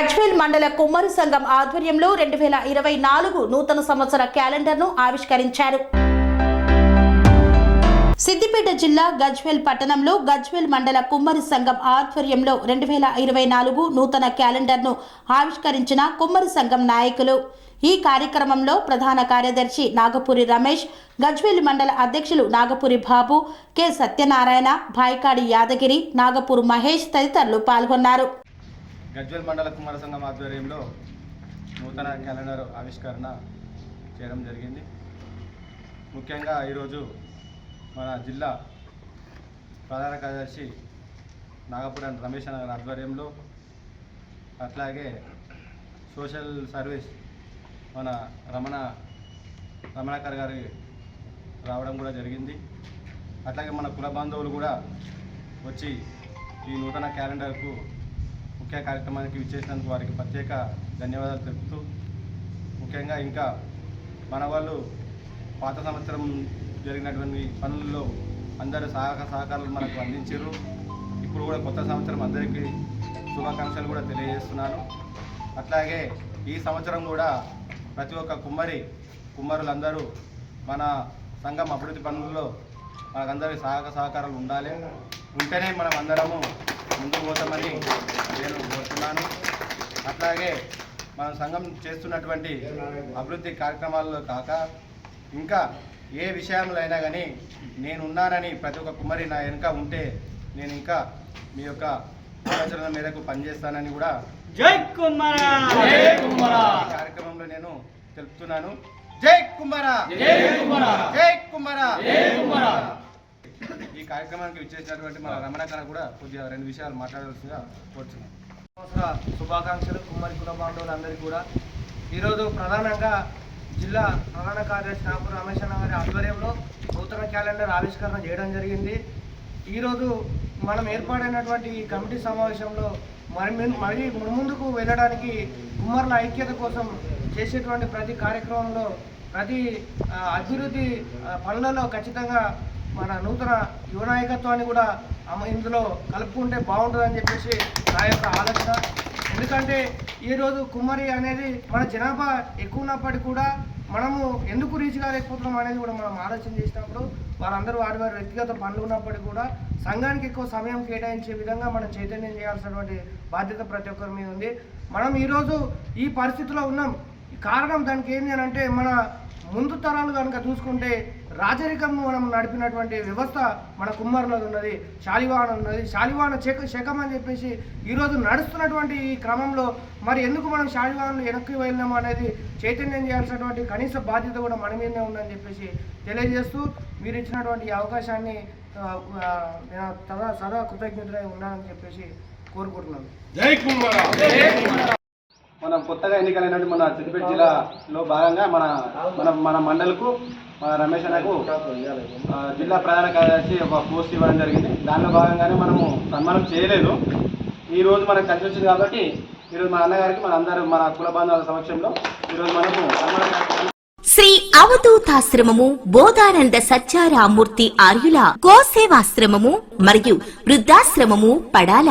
గజ్వేల్ మండల కుమ్మరి సంఘం ఆధ్వర్యంలో రెండు వేల ఇరవై నాలుగు నూతన సంవత్సర క్యాలెండర్ను ఆవిష్కరించారు. సిద్దిపేట జిల్లా గజ్వేల్ పట్టణంలో గజ్వేల్ మండల కుమ్మరి సంఘం ఆధ్వర్యంలో రెండు వేల ఇరవై నాలుగు నూతన క్యాలెండర్ను ఆవిష్కరించిన కుమ్మరి సంఘం నాయకులు. ఈ కార్యక్రమంలో ప్రధాన కార్యదర్శి నాగపూరి రమేష్ గజ్వేల్ మండల అధ్యక్షులు నాగపూరి బాబు కె. సత్యనారాయణ భాయికాడి యాదగిరి నాగపూర్ మహేష్ తదితరులు పాల్గొన్నారు. గజ్వల్ మండల కుమార సంఘం ఆధ్వర్యంలో నూతన క్యాలెండర్ ఆవిష్కరణ చేయడం జరిగింది. ముఖ్యంగా ఈరోజు మన జిల్లా ప్రధాన కార్యదర్శి నాగపురం రమేష్ నగర్ ఆధ్వర్యంలో అట్లాగే సోషల్ సర్వీస్ మన రమణ రమణాకర్ గారి రావడం కూడా జరిగింది. అట్లాగే మన కుల బాంధవులు కూడా వచ్చి ఈ నూతన క్యాలెండర్కు ముఖ్య కార్యక్రమానికి విచ్చేసినందుకు వారికి ప్రత్యేక ధన్యవాదాలు తెలుపుతూ ముఖ్యంగా ఇంకా మన వాళ్ళు పాత సంవత్సరం జరిగినటువంటి పనుల్లో అందరూ సహక సహకారాలు మనకు అందించారు. ఇప్పుడు కూడా కొత్త సంవత్సరం అందరికీ శుభాకాంక్షలు కూడా తెలియజేస్తున్నాను. అట్లాగే ఈ సంవత్సరం కూడా ప్రతి ఒక్క కుమ్మరి కుమ్మరులందరూ మన సంఘం అభివృద్ధి పనుల్లో మనకందరి సహక సహకారాలు ఉండాలి. ఉంటేనే మనం అందరము ముందుకు పోతామని నేను కోరుతున్నాను. అట్లాగే మన సంఘం చేస్తున్నటువంటి అభివృద్ధి కార్యక్రమాల్లో కాక ఇంకా ఏ విషయంలో అయినా కానీ నేను ఉన్నానని ప్రతి ఒక్క కుమ్మరి నా వెనుక ఉంటే నేను ఇంకా మీ యొక్క ఆలోచనల మేరకు పనిచేస్తానని కూడా జై కుమారా కార్యక్రమంలో నేను తెలుపుతున్నాను. జై కుమారా జై కుమ్మరా! జై కుమారా ఈ కార్యక్రమానికి విచ్చేసినటువంటి మన రమణకర కూడా కొద్దిగా రెండు విషయాలు మాట్లాడాల్సిందిగా సంవత్సర శుభాకాంక్షలు కుమ్మరి కుల బాంధవులందరికీ కూడా. ఈరోజు ప్రధానంగా జిల్లా ప్రధాన కార్యదర్శి రమేష్ అన్న గారి ఆధ్వర్యంలో నూతన క్యాలెండర్ ఆవిష్కరణ చేయడం జరిగింది. ఈరోజు మనం ఏర్పాటైనటువంటి ఈ కమిటీ సమావేశంలో మరి మరి ముందుకు వెళ్ళడానికి కుమ్మరుల ఐక్యత కోసం చేసేటువంటి ప్రతి కార్యక్రమంలో ప్రతి అభివృద్ధి పనులలో ఖచ్చితంగా మన నూతన యువ నాయకత్వాన్ని కూడా ఇందులో కలుపుకుంటే బాగుంటుందని చెప్పేసి నా యొక్క ఆలోచన. ఎందుకంటే ఈరోజు కుమ్మరి అనేది మన జనాభా ఎక్కువ ఉన్నప్పటికీ కూడా మనము ఎందుకు రీచ్ కాలేకపోతున్నాం అనేది కూడా మనం ఆలోచన చేసినప్పుడు వారందరూ వారి వారి వ్యక్తిగత పనులు ఉన్నప్పటికీ కూడా సంఘానికి ఎక్కువ సమయం కేటాయించే విధంగా మనం చైతన్యం చేయాల్సినటువంటి బాధ్యత ప్రతి ఒక్కరి మీద ఉంది. మనం ఈరోజు ఈ పరిస్థితిలో ఉన్నాం. కారణం దానికి ఏంటి అని అంటే మన ముందు తరాలు కనుక చూసుకుంటే రాజరికం మనం నడిపినటువంటి వ్యవస్థ మన కుమ్మరులది ఉన్నది శాలివాహన ఉన్నది. శాలివాహన శక శకం అని చెప్పేసి ఈరోజు నడుస్తున్నటువంటి ఈ క్రమంలో మరి ఎందుకు మనం శాలివాహనలు వెనక్కి వెళ్ళినాము అనేది చైతన్యం చేయాల్సినటువంటి కనీస బాధ్యత కూడా మన మీదనే ఉందని చెప్పేసి తెలియజేస్తూ మీరు ఇచ్చినటువంటి ఈ అవకాశాన్ని నేను సదా సదా కృతజ్ఞతలై ఉన్నానని చెప్పేసి కోరుకుంటున్నాను. మనం కొత్తగా ఎన్నికలైనట్టు మన సిద్దిపేట జిల్లాలో భాగంగా మన మన మన మండలకు మన రమేష్ అన్నకు జిల్లా ప్రధాన కార్యదర్శి ఒక పోస్ట్ ఇవ్వడం జరిగింది. దానిలో భాగంగానే మనము సన్మానం చేయలేదు. ఈ రోజు మనకు కలిసి వచ్చింది కాబట్టి ఈరోజు మన అన్నగారికి మన అందరూ మన కుల బాంధవుల సమక్షంలో ఈరోజు మనము సన్మాన శ్రీ అవధూతాశ్రమము బోధానంద సత్యారామూర్తి ఆర్యుల గోసేవాశ్రమము మరియు వృద్ధాశ్రమము పడాల.